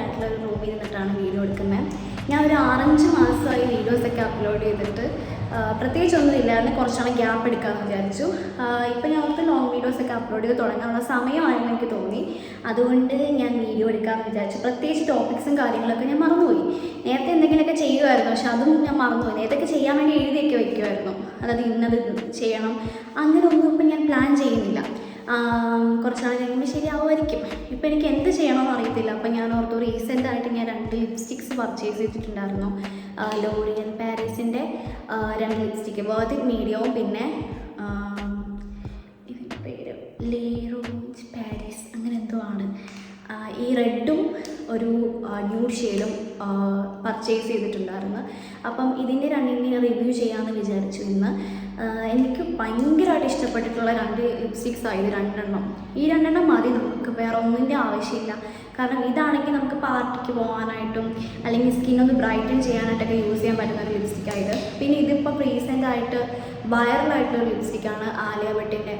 ആയിട്ടുള്ള ഒരു റൂമിൽ നിന്നിട്ടാണ് വീഡിയോ എടുക്കുന്നത്. ഞാൻ ഒരു ആറഞ്ച് മാസമായി വീഡിയോസൊക്കെ അപ്ലോഡ് ചെയ്തിട്ട് പ്രത്യേകിച്ച് ഒന്നും ഇല്ലായിരുന്നു. കുറച്ചാണ് ഗ്യാപ്പ് എടുക്കാമെന്ന് വിചാരിച്ചു. ഇപ്പം ഞാൻ ഓർത്ത് ലോങ് വീഡിയോസൊക്കെ അപ്ലോഡ് ചെയ്ത് തുടങ്ങാനുള്ള സമയമായെന്ന് എനിക്ക് തോന്നി. അതുകൊണ്ട് ഞാൻ വീഡിയോ എടുക്കാമെന്ന് വിചാരിച്ചു. പ്രത്യേകിച്ച് ടോപ്പിക്സും കാര്യങ്ങളൊക്കെ ഞാൻ മറന്നുപോയി. നേരത്തെ എന്തെങ്കിലുമൊക്കെ ചെയ്യുമായിരുന്നു. പക്ഷെ അതും ഞാൻ മറന്നുപോയി. നേരത്തെയൊക്കെ ചെയ്യാൻ വേണ്ടി എഴുതിയൊക്കെ വയ്ക്കുമായിരുന്നു അതായത് ഇന്നത് ചെയ്യണം. അങ്ങനെ ഒന്നും ഇപ്പം ഞാൻ പ്ലാൻ ചെയ്യുന്നില്ല. കുറച്ച് നാൾ കഴിയുമ്പോൾ ശരിയാവുമായിരിക്കും. ഇപ്പം എനിക്ക് എന്ത് ചെയ്യണമെന്ന് അറിയത്തില്ല. അപ്പം ഞാൻ ഓർത്തു റീസെന്റായിട്ട് ഞാൻ രണ്ട് ലിപ്സ്റ്റിക്സ് പർച്ചേസ് ചെയ്തിട്ടുണ്ടായിരുന്നു. ലോറിയൽ പാരീസിന്റെ രണ്ട് ലിപ്സ്റ്റിക്ക് വേർതി മീഡിയവും പിന്നെ പേര് ലേറോഞ്ച് പാരീസ്. അങ്ങനെ എന്തോ ആണ്. ഈ റെഡും ഒരു ന്യൂ ഷെയ്ഡും പർച്ചേസ് ചെയ്തിട്ടുണ്ടായിരുന്നു. അപ്പം ഇതിന്റെ രണ്ടിന്റെയും റിവ്യൂ ചെയ്യാമെന്ന് വിചാരിച്ചു ഇന്ന്. എനിക്ക് ഭയങ്കരമായിട്ട് ഇഷ്ടപ്പെട്ടിട്ടുള്ള രണ്ട് ലിപ്സ്റ്റിക്സ് ആയത് രണ്ടെണ്ണം. ഈ രണ്ടെണ്ണം മതി നമുക്ക് വേറെ ഒന്നിന്റെ ആവശ്യമില്ല. കാരണം ഇതാണെങ്കിൽ നമുക്ക് പാർട്ടിക്ക് പോകാനായിട്ടും അല്ലെങ്കിൽ സ്കിൻ ഒന്ന് ബ്രൈറ്റൻ ചെയ്യാനായിട്ടൊക്കെ യൂസ് ചെയ്യാൻ പറ്റുന്ന ഒരു ലിപ്സ്റ്റിക് ആയത് പിന്നെ ഇതിപ്പോൾ റീസെന്റ് ആയിട്ട് വൈറലായിട്ടുള്ള ഒരു ലിപ്സ്റ്റിക്കാണ് ആലിയ ഭട്ടിന്റെ.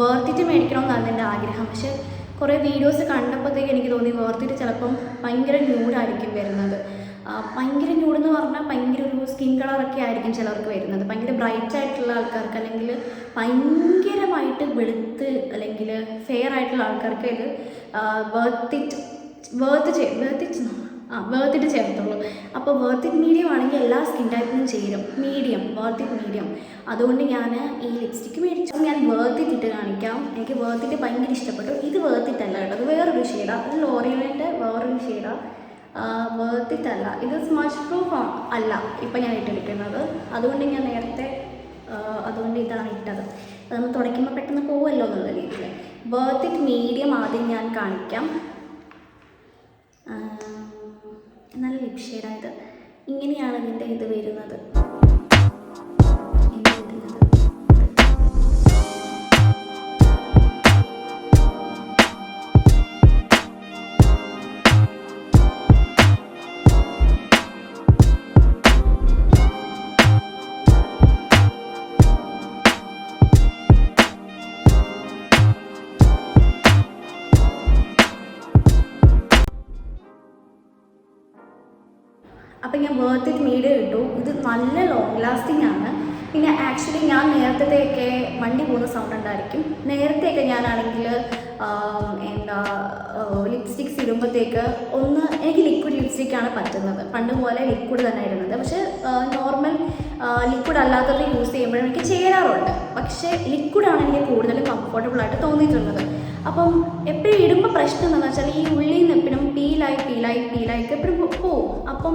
വേർത്തിട്ട് മേടിക്കണമെന്നാണ് എന്റെ ആഗ്രഹം. പക്ഷെ കുറേ വീഡിയോസ് കണ്ടപ്പോഴത്തേക്ക് എനിക്ക് തോന്നി വേർത്തിട്ട് ചിലപ്പം ഭയങ്കര ന്യൂഡായിരിക്കും വരുന്നത്. ഭയങ്കര ന്യൂഡ് എന്ന് പറഞ്ഞാൽ ഭയങ്കര ഒരു സ്കിൻ കളറൊക്കെ ആയിരിക്കും ചിലർക്ക് വരുന്നത്. ഭയങ്കര ബ്രൈറ്റ് ആയിട്ടുള്ള ആൾക്കാർക്ക് അല്ലെങ്കിൽ ഭയങ്കരമായിട്ട് വെളുത്ത് അല്ലെങ്കിൽ ഫെയർ ആയിട്ടുള്ള ആൾക്കാർക്ക് ഇത് വേർത്തിറ്റ് വേർത്ത് ചെയ് വേർത്തിറ്റ് ആ വേർത്തിട്ട് ചേർത്തുള്ളൂ. അപ്പോൾ വേർത്തിറ്റ് മീഡിയം ആണെങ്കിൽ എല്ലാ സ്കിൻ ടൈപ്പിനും ചേരും. മീഡിയം വേർത്തിറ്റ് മീഡിയം അതുകൊണ്ട് ഞാൻ ഈ ലിപ്സ്റ്റിക്ക് മേടിച്ചു ഞാൻ വേർത്തിറ്റ് ഇട്ട് കാണിക്കാം. എനിക്ക് വേർത്തിറ്റ് ഭയങ്കര ഇഷ്ടപ്പെട്ടു. ഇത് വേർത്തിട്ടല്ല കേട്ടോ. അത് വേറൊരു ഷെയ്ഡാണ് അത് ലോറിയലിന്റെ വേറൊരു ഷെയ്ഡാണ് വേർത്തിറ്റ് അല്ല ഇത് സ്മച്ച് പ്രൂഫ് അല്ല ഇപ്പം ഞാൻ ഇട്ടിരിക്കുന്നത് അതുകൊണ്ട് ഞാൻ നേരത്തെ അതുകൊണ്ട് ഇതാണ് ഇട്ടത്. അത് നമ്മൾ തുടയ്ക്കുമ്പോൾ പെട്ടെന്ന് പോകുമല്ലോ എന്നുള്ള രീതിയിൽ വേർത്തിറ്റ് മീഡിയം ആദ്യം ഞാൻ കാണിക്കാം. നല്ല ലിപ് ഷെയ്ഡായത് ഇങ്ങനെയാണ് ഇതിന്റെ ഇത് വരുന്നത്. അപ്പം മീഡിയ കിട്ടും ഇത് നല്ല ലോങ് ലാസ്റ്റിംഗ് ആണ്. പിന്നെ ആക്ച്വലി ഞാൻ നേരത്തെയൊക്കെ വണ്ടി പോകുന്ന സൗണ്ട് ഉണ്ടായിരിക്കും. നേരത്തെയൊക്കെ ഞാനാണെങ്കിൽ എന്താ ലിപ്സ്റ്റിക്സ് ഇടുമ്പോഴത്തേക്ക് ഒന്ന് എനിക്ക് ലിക്വിഡ് ലിപ്സ്റ്റിക്കാണ് പറ്റുന്നത്. പണ്ട് പോലെ ലിക്വിഡ് തന്നെ ഇടുന്നത്. പക്ഷേ നോർമൽ ലിക്വിഡ് അല്ലാത്തത് യൂസ് ചെയ്യുമ്പോഴും എനിക്ക് ചേരാറുണ്ട്. പക്ഷേ ലിക്വിഡാണ് എനിക്ക് കൂടുതൽ കംഫർട്ടബിൾ ആയിട്ട് തോന്നിയിട്ടുള്ളത്. അപ്പം എപ്പോഴും ഇടുമ്പോൾ പ്രശ്നം എന്താണെന്ന് വെച്ചാൽ ഈ ഉള്ളിൽ നിന്ന് എപ്പോഴും പീലായി പീലായി പീലായി എപ്പോഴും പോവും. അപ്പം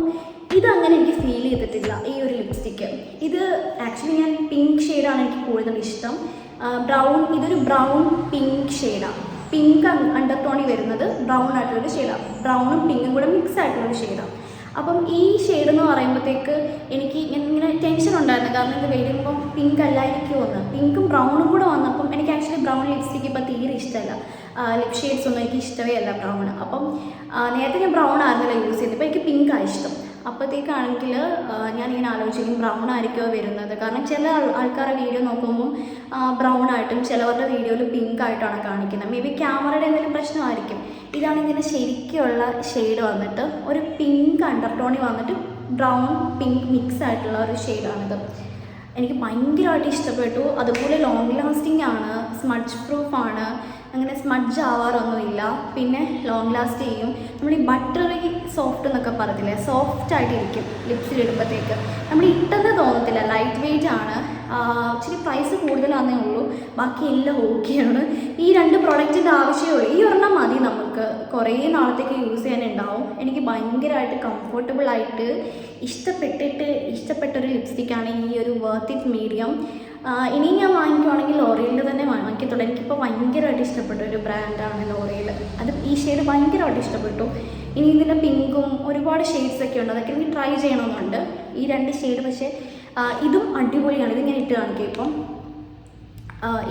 ഇതങ്ങനെ എനിക്ക് ഫീൽ ചെയ്തിട്ടില്ല ഈ ഒരു ലിപ്സ്റ്റിക്ക് ഇത് ആക്ച്വലി ഞാൻ പിങ്ക് ഷെയ്ഡാണ് എനിക്ക് കൂടുതൽ ഇഷ്ടം. ബ്രൗൺ ഇതൊരു ബ്രൗൺ പിങ്ക് ഷെയ്ഡാണ് പിങ്ക് അണ്ടർ ടോണി വരുന്നത് ബ്രൗൺ ആയിട്ടുള്ളൊരു ഷെയ്ഡാണ് ബ്രൗണും പിങ്കും കൂടെ മിക്സ് ആയിട്ടുള്ളൊരു ഷെയ്ഡാണ് അപ്പം ഈ ഷെയ്ഡ് എന്ന് പറയുമ്പോഴത്തേക്ക് എനിക്ക് ഇങ്ങനെ ടെൻഷൻ ഉണ്ടായിരുന്നു. കാരണം ഇത് വരുമ്പം പിങ്ക് അല്ലായിരിക്കുമോ എന്ന് പിങ്കും ബ്രൗണും കൂടെ വന്നപ്പം എനിക്ക് ആക്ച്വലി ബ്രൗൺ ലിപ്സ്റ്റിക്ക് ഇപ്പം തീരെ ഇഷ്ടമല്ല. ലിപ് ഷെയ്ഡ്സ് ഒന്നും എനിക്ക് ഇഷ്ടമേ അല്ല ബ്രൗൺ അപ്പം നേരത്തെ ഞാൻ ബ്രൗൺ ആയിരുന്നില്ല യൂസ് ചെയ്തത്. ഇപ്പോൾ എനിക്ക് പിങ്കാണ് ഇഷ്ടം. അപ്പോഴത്തേക്കാണെങ്കിൽ ഞാനിങ്ങനെ ആലോചിക്കും ബ്രൗൺ ആയിരിക്കുമോ വരുന്നത്. കാരണം ചില ആൾ- ആൾക്കാരുടെ വീഡിയോ നോക്കുമ്പം ബ്രൗൺ ആയിട്ടും ചിലവരുടെ വീഡിയോയിൽ പിങ്ക് ആയിട്ടാണ് കാണിക്കുന്നത്. മേ ബി ക്യാമറയുടെ എന്തെങ്കിലും പ്രശ്നമായിരിക്കും. ഇതാണ് ഇതിന്റെ ശരിക്കുള്ള ഷെയ്ഡ് വന്നിട്ട് ഒരു പിങ്ക് അണ്ടർടോണി വന്നിട്ട് ബ്രൗൺ പിങ്ക് മിക്സ് ആയിട്ടുള്ള ഒരു ഷെയ്ഡാണിത് എനിക്ക് ഭയങ്കരമായിട്ട് ഇഷ്ടപ്പെട്ടു. അതുപോലെ ലോങ് ലാസ്റ്റിംഗ് ആണ് സ്മഡ്ജ് പ്രൂഫ് ആണ്. അങ്ങനെ സ്മഡ്ജ് ആവാറൊന്നുമില്ല. പിന്നെ ലോങ് ലാസ്റ്റ് ചെയ്യും. നമ്മൾ ഈ ബട്ടറി സോഫ്റ്റ് എന്നൊക്കെ പറയത്തില്ലേ സോഫ്റ്റ് ആയിട്ടിരിക്കും ലിപ്സിലിടുമ്പോഴത്തേക്ക് നമ്മൾ ഇട്ടെന്ന് തോന്നത്തില്ല ലൈറ്റ് വെയിറ്റ് ആണ്. ഇച്ചിരി പ്രൈസ് കൂടുതലാണെന്നേ ഉള്ളൂ. ബാക്കി എല്ലാം ഓക്കെയാണ് ഈ രണ്ട് പ്രൊഡക്റ്റിന്റെ ആവശ്യമേ ഉള്ളൂ. ഈ ഒരെണ്ണം മതി നമുക്ക്. കുറേ നാളത്തേക്ക് യൂസ് ചെയ്യാനുണ്ടാവും. എനിക്ക് ഭയങ്കരമായിട്ട് കംഫർട്ടബിൾ ആയിട്ട് ഇഷ്ടപ്പെട്ടിട്ട് ഇഷ്ടപ്പെട്ടൊരു ലിപ്സ്റ്റിക്കാണ് ഈ ഒരു വർത്ത് ഇറ്റ് മീഡിയം ഇനി ഞാൻ വാങ്ങിക്കുവാണെങ്കിൽ ലോറിയലിന്റെ തന്നെ വാങ്ങിക്കത്തുള്ളൂ. എനിക്കിപ്പോൾ ഭയങ്കരമായിട്ട് ഇഷ്ടപ്പെട്ട ഒരു ബ്രാൻഡാണ് ലോറിയൽ അത് ഈ ഷെയ്ഡ് ഭയങ്കരമായിട്ട് ഇഷ്ടപ്പെട്ടു. ഇനി ഇതിന്റെ പിങ്കും ഒരുപാട് ഷെയ്ഡ്സൊക്കെ ഉണ്ട്. അതൊക്കെ എനിക്ക് ട്രൈ ചെയ്യണമെന്നുണ്ട്. ഈ രണ്ട് ഷെയ്ഡ് പക്ഷേ ഇതും അടിപൊളിയാണ്. ഇത് ഞാൻ ഇട്ട് കാണിക്കാം ഇപ്പം.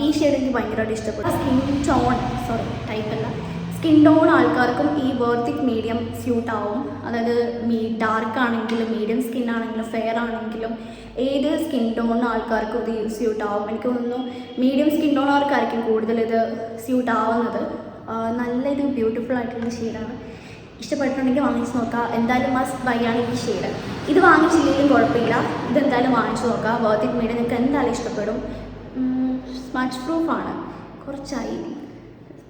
ഈ ഷെയ്ഡ് എനിക്ക് ഭയങ്കരമായിട്ട് ഇഷ്ടപ്പെട്ടു. സ്കിൻ ടോൺ സോറി ടൈപ്പ് അല്ല. സ്കിൻ ടോൺ ആൾക്കാർക്കും ഈ വേർത്തിക് മീഡിയം സ്യൂട്ട് ആവും. അതായത് മീ ഡാർക്ക് ആണെങ്കിലും മീഡിയം സ്കിൻ ആണെങ്കിലും ഫെയർ ആണെങ്കിലും ഏത് സ്കിൻ ടോൺ ആൾക്കാർക്കും ഇത് സ്യൂട്ട് ആവും. എനിക്ക് തോന്നുന്നു മീഡിയം സ്കിൻ ടോൺ ആൾക്കാർക്കും കൂടുതൽ ഇത് സ്യൂട്ട് ആവുന്നത്. നല്ല ഇത് ബ്യൂട്ടിഫുൾ ആയിട്ടുള്ള ഷെയ്ഡാണ് ഇഷ്ടപ്പെട്ടിട്ടുണ്ടെങ്കിൽ വാങ്ങിച്ച് നോക്കാം. എന്തായാലും മസ്റ്റ് ബൈ ആണ് ഈ ഷെയ്ഡ്. ഇത് വാങ്ങിച്ചില്ലെങ്കിലും കുഴപ്പമില്ല. ഇതെന്തായാലും വാങ്ങിച്ച് നോക്കാം. വേർത്തിക് മീഡിയം നിങ്ങൾക്ക് എന്തായാലും ഇഷ്ടപ്പെടും. സ്മച്ച് പ്രൂഫാണ് കുറച്ചായി.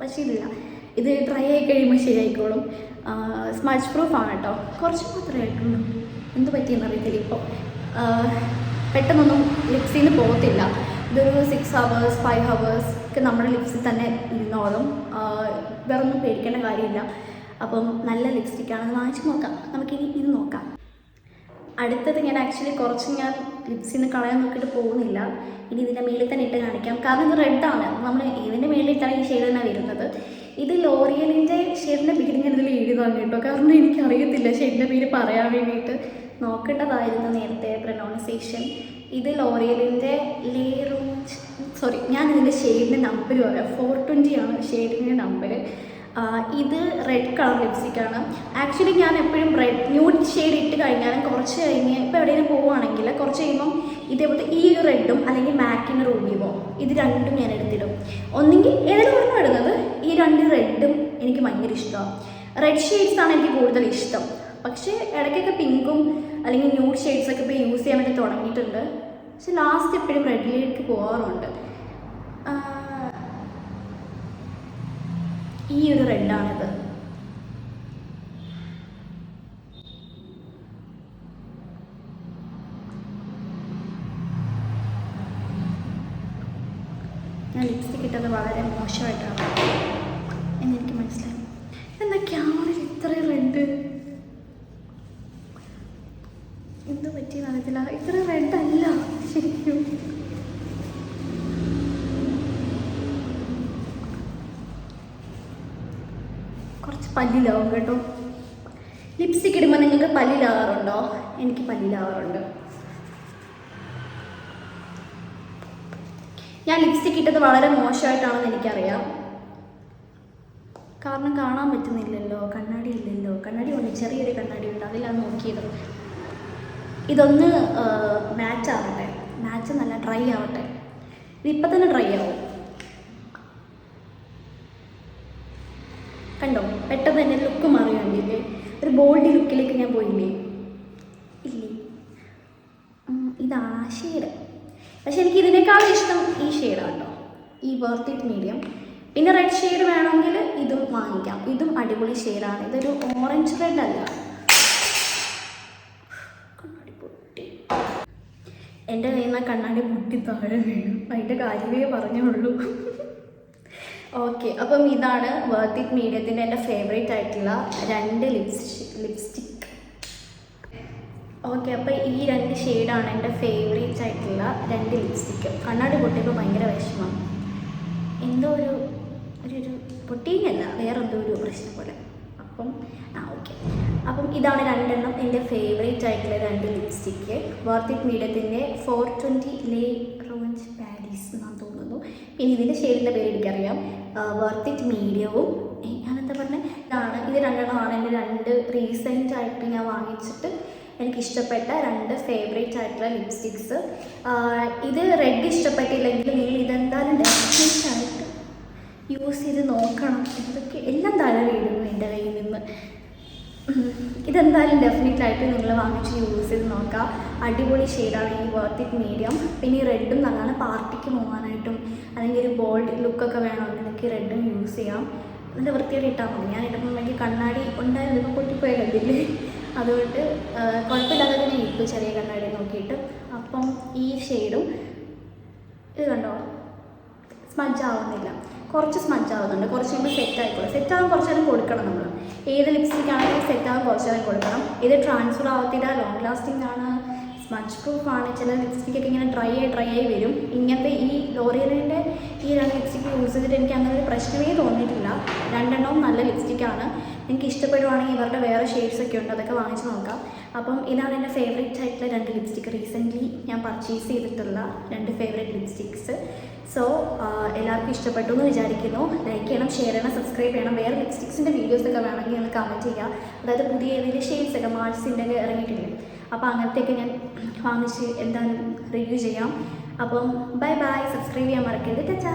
പക്ഷേ ഇതില്ല ഇത് ട്രൈ ആയി കഴിയുമ്പോൾ ശരിയായിക്കോളും. സ്മച്ച് പ്രൂഫാണ് കേട്ടോ. കുറച്ച് മാത്രമേ ആയിട്ടുള്ളൂ. എന്ത് പറ്റിയെന്ന് അറിയത്തില്ല ഇപ്പോൾ പെട്ടെന്നൊന്നും ലിപ്സിൽ നിന്ന് പോകത്തില്ല. ഇതൊരു സിക്സ് ഹവേഴ്സ് ഫൈവ് ഹവേഴ്സ് ഒക്കെ നമ്മുടെ ലിപ്സിൽ തന്നെ ഇരുന്നോളും. വേറൊന്നും പേടിക്കേണ്ട കാര്യമില്ല. അപ്പം നല്ല ലിപ്സ്റ്റിക് ലിപ്സ്റ്റിക്കാണ് വാങ്ങിച്ചു നോക്കാം. നമുക്കിനി ഇത് നോക്കാം. അടുത്തത് ഞാൻ ആക്ച്വലി കുറച്ച് ഞാൻ ലിപ്സിൽ കളയാൻ നോക്കിയിട്ട് പോകുന്നില്ല. ഇനി ഇതിന്റെ മേളിൽ തന്നെ ഇട്ട് കാണിക്കാം. കാരണം ഇത് റെഡാണ് നമ്മൾ ഇതിന്റെ മേളിൽ ഇട്ടാണ് ഈ ഷെയ്ഡ് തന്നെ വരുന്നത്. ഇത് ലോറിയലിന്റെ ഷെയ്ഡിന്റെ പേര് ഞാൻ ഇതിൽ എഴുതാൻ കേട്ടോ. കാരണം എനിക്കറിയത്തില്ല ഷെയ്ഡിന്റെ പേര് പറയാൻ വേണ്ടിയിട്ട്. നോക്കേണ്ടതായിരുന്നു നേരത്തെ പ്രൊനൗൺസിയേഷൻ ഇത് ലോറിയലിന്റെ ലേറൂ സോറി ഞാൻ ഇതിന്റെ ഷെയ്ഡിന്റെ നമ്പർ പറയാം ഫോർ ട്വന്റി ആണ് ഷെയ്ഡിന്റെ നമ്പർ ഇത് റെഡ് കളർ ലിപ്സ്റ്റിക്കാണ് ആക്ച്വലി ഞാൻ എപ്പോഴും റെഡ് ന്യൂഡ് ഷെയ്ഡ് ഇട്ട് കഴിഞ്ഞാലും കുറച്ച് കഴിഞ്ഞ് ഇപ്പോൾ എവിടെയെങ്കിലും പോവുകയാണെങ്കിൽ കുറച്ച് കഴിയുമ്പം ഇതേപോലത്തെ ഈ ഒരു റെഡും അല്ലെങ്കിൽ മാക്കിന്റെ റൂബിയുമോ ഇത് രണ്ടും ഞാൻ എടുത്തിടും. ഒന്നെങ്കിൽ ഏതെങ്കിലും ഒന്നും ഇടുന്നത്? ഈ രണ്ട് റെഡും എനിക്ക് ഭയങ്കര ഇഷ്ടമാണ്. റെഡ് ഷെയ്ഡ്സ് ആണ് എനിക്ക് കൂടുതൽ ഇഷ്ടം. പക്ഷേ ഇടയ്ക്കൊക്കെ പിങ്കും അല്ലെങ്കിൽ ന്യൂഡ് ഷെയ്ഡ്സൊക്കെ ഇപ്പോൾ യൂസ് ചെയ്യാൻ വേണ്ടി തുടങ്ങിയിട്ടുണ്ട്. പക്ഷെ ലാസ്റ്റ് എപ്പോഴും റെഡിലേക്ക് പോകാറുണ്ട് ഈ ഒരു റെഡാണിത്. ഞാൻ ലിപ്സ്റ്റിക് ഇട്ടത് വളരെ മോശമായിട്ടാണ് എന്നെനിക്ക് മനസ്സിലായി എന്താ ക്യാമറയിൽ ഇത്ര റെഡ് എന്ത് പറ്റിയെന്ന് അറിയത്തില്ല ഇത്ര റെഡ് അല്ല ശരിക്കും കുറച്ച് പല്ലിലാവും കേട്ടോ. ലിപ്സ്റ്റിക് ഇടുമ്പോൾ നിങ്ങൾക്ക് പല്ലിലാവാറുണ്ടോ എനിക്ക് പല്ലിലാവാറുണ്ട് ഞാൻ ലിപ്സ്റ്റിക് ഇട്ടത് വളരെ മോശമായിട്ടാണെന്ന് എനിക്കറിയാം. കാരണം കാണാൻ പറ്റുന്നില്ലല്ലോ കണ്ണാടി ഇല്ലല്ലോ കണ്ണാടി ഉണ്ട് ചെറിയൊരു കണ്ണാടി ഉണ്ട് അതിലാണ് നോക്കിയത്. ഇതൊന്ന് മാച്ച് ആവട്ടെ. മാച്ച് നല്ല ഡ്രൈ ആവട്ടെ. ഇതിപ്പോൾ തന്നെ ഡ്രൈ ആവും കണ്ടോ പെട്ടെന്ന് തന്നെ ലുക്ക് മാറി കണ്ടില്ലേ ഒരു ബോൾഡി ലുക്കിലേക്ക് ഞാൻ പോയില്ലേ? ഇല്ലേ? ഇതാണ് ആ ഷെയ്ഡ്. പക്ഷെ എനിക്ക് ഇതിനേക്കാളും ഇഷ്ടം ഈ ഷെയ്ഡാണ് കേട്ടോ. ഈ വർത്ത് ഇറ്റ് മീഡിയം പിന്നെ റെഡ് ഷെയ്ഡ് വേണമെങ്കിൽ ഇതും വാങ്ങിക്കാം. ഇതും അടിപൊളി ഷെയ്ഡാണ്. ഇതൊരു ഓറഞ്ച് റെഡ് അല്ല. കണ്ണാടി പൊട്ടി. എന്റെ കയ്യിൽ നിന്ന് കണ്ണാടി മുട്ടി താഴെ വീണു. അതിന്റെ കാര്യമേ പറഞ്ഞുള്ളൂ. ഓക്കെ അപ്പം ഇതാണ് വർത്ത് ഇറ്റ് മീഡിയത്തിന്റെ എന്റെ ഫേവറേറ്റ് ആയിട്ടുള്ള രണ്ട് ലിപ്സ്റ്റിക് ലിപ്സ്റ്റിക് ഓക്കെ അപ്പോൾ ഈ രണ്ട് ഷെയ്ഡാണ് എന്റെ ഫേവറേറ്റ് ആയിട്ടുള്ള രണ്ട് ലിപ്സ്റ്റിക്ക് കണ്ണാടി പൊട്ടിയപ്പോൾ ഭയങ്കര വിഷമം. എന്തോ ഒരു ഒരു ഒരു വേറെന്തോ ഒരു പ്രശ്നം പോലെ. അപ്പം ആ ഓക്കെ. അപ്പം ഇതാണ് രണ്ടെണ്ണം എന്റെ ഫേവറേറ്റ് ആയിട്ടുള്ള രണ്ട് ലിപ്സ്റ്റിക്ക് വാർത്തിക് മീഡിയത്തിന്റെ four twenty le rouge Paris എന്നാണ് തോന്നുന്നു. പിന്നെ ഇതിന്റെ ഷെയ്ഡിന്റെ പേര് എനിക്കറിയാം. വാർത്തിക് മീഡിയവും ഞാനെന്താ പറഞ്ഞത് ഇതാണ് ഇത് രണ്ടെണ്ണമാണ്. എന്റെ രണ്ട് റീസെന്റ് ആയിട്ട് ഞാൻ വാങ്ങിച്ചിട്ട് എനിക്ക് ഇഷ്ടപ്പെട്ട രണ്ട് ഫേവറേറ്റ് ആയിട്ടുള്ള ലിപ്സ്റ്റിക്സ് ഇത് റെഡ് ഇഷ്ടപ്പെട്ടില്ലെങ്കിൽ നിങ്ങൾ ഇതെന്തായാലും ഡെഫിനറ്റ് ആയിട്ട് യൂസ് ചെയ്ത് നോക്കണം. ഇതൊക്കെ എല്ലാം താഴെ വീഴുന്നു എന്റെ കയ്യിൽ നിന്ന്. ഇതെന്തായാലും ഡെഫിനറ്റ് ആയിട്ട് നിങ്ങൾ വാങ്ങിച്ച് യൂസ് ചെയ്ത് നോക്കാം അടിപൊളി ഷെയ്ഡാണ് ഈ വർത്ത് ഇറ്റ് മീഡിയം പിന്നെ ഈ റെഡും നല്ലതാണ് പാർട്ടിക്ക് പോകാനായിട്ടും അല്ലെങ്കിൽ ഒരു ബോൾഡ് ലുക്കൊക്കെ നിങ്ങൾക്ക് റെഡും യൂസ് ചെയ്യാം. നല്ല വൃത്തിയോടെ ഇട്ടാൽ മതി. ഞാൻ ഇടുമ്പോൾ എനിക്ക് കണ്ണാടി ഉണ്ടായിരുന്നു ഇപ്പോൾ പൊട്ടിപ്പോയ കണ്ടില്ലേ അതുകൊണ്ട് കുഴപ്പമില്ലാതെ തന്നെ ഇട്ടു ചെറിയ കണ്ണാടി നോക്കിയിട്ട്. അപ്പം ഈ ഷെയ്ഡും ഇത് കണ്ടോ? സ്മജ് ആവുന്നില്ല. കുറച്ച് സ്മജ് ആവുന്നുണ്ട്. കുറച്ച് കഴിയുമ്പോൾ സെറ്റ് ആയിക്കോളും. സെറ്റ് ആവാൻ കുറച്ച് നേരം കൊടുക്കണം നമ്മൾ ഏത് ലിപ്സ്റ്റിക് ആണെങ്കിലും സെറ്റ് ആവാൻ കുറച്ച് നേരം കൊടുക്കണം. ഇത് ട്രാൻസ്ഫർ ആവത്തില്ല. ലോങ് ലാസ്റ്റിംഗ് ആണ്. സ്മഡ്ജ് പ്രൂഫാണ് ചില ലിപ്സ്റ്റിക് ഒക്കെ ഇങ്ങനെ ഡ്രൈ ആയി ഡ്രൈ ആയി വരും. ഇങ്ങനത്തെ ഈ ലോറിയലിന്റെ ഈ രണ്ട് ലിപ്സ്റ്റിക് യൂസ് ചെയ്തിട്ട് എനിക്ക് അങ്ങനെ ഒരു പ്രശ്നമേ തോന്നിയിട്ടില്ല. രണ്ടെണ്ണവും നല്ല ലിപ്സ്റ്റിക്കാണ് എനിക്ക് ഇഷ്ടപ്പെടുവാണെങ്കിൽ ഇവരുടെ വേറെ ഷെയ്ഡ്സ് ഒക്കെ ഉണ്ട് അതൊക്കെ വാങ്ങിച്ച് നോക്കാം. അപ്പം ഇതാണ് എന്റെ ഫേവറേറ്റ് ആയിട്ടുള്ള രണ്ട് ലിപ്സ്റ്റിക്ക് റീസെന്റ്ലി ഞാൻ പർച്ചേസ് ചെയ്തിട്ടുള്ള രണ്ട് ഫേവറേറ്റ് ലിപ്സ്റ്റിക്സ് സോ എല്ലാവർക്കും ഇഷ്ടപ്പെട്ടു എന്ന് വിചാരിക്കുന്നു. ലൈക്ക് ചെയ്യണം ഷെയർ ചെയ്യണം സബ്സ്ക്രൈബ് ചെയ്യണം. വേറെ ലിപ്സ്റ്റിക്സിന്റെ വീഡിയോസൊക്കെ വേണമെങ്കിൽ നിങ്ങൾ കമന്റ് ചെയ്യുക അതായത് പുതിയ ഏതെങ്കിലും ഷെയ്ഡ്സ് ഒക്കെ മാർച്ചിന്റെ ഒക്കെ ഇറങ്ങിയിട്ടില്ലേ? അപ്പോൾ അങ്ങനത്തെയൊക്കെ ഞാൻ വാങ്ങിച്ച് എന്താണ് റിവ്യൂ ചെയ്യാം. അപ്പം ബൈ ബൈ സബ്സ്ക്രൈബ് ചെയ്യാൻ മറക്കരുത്. ടാറ്റാ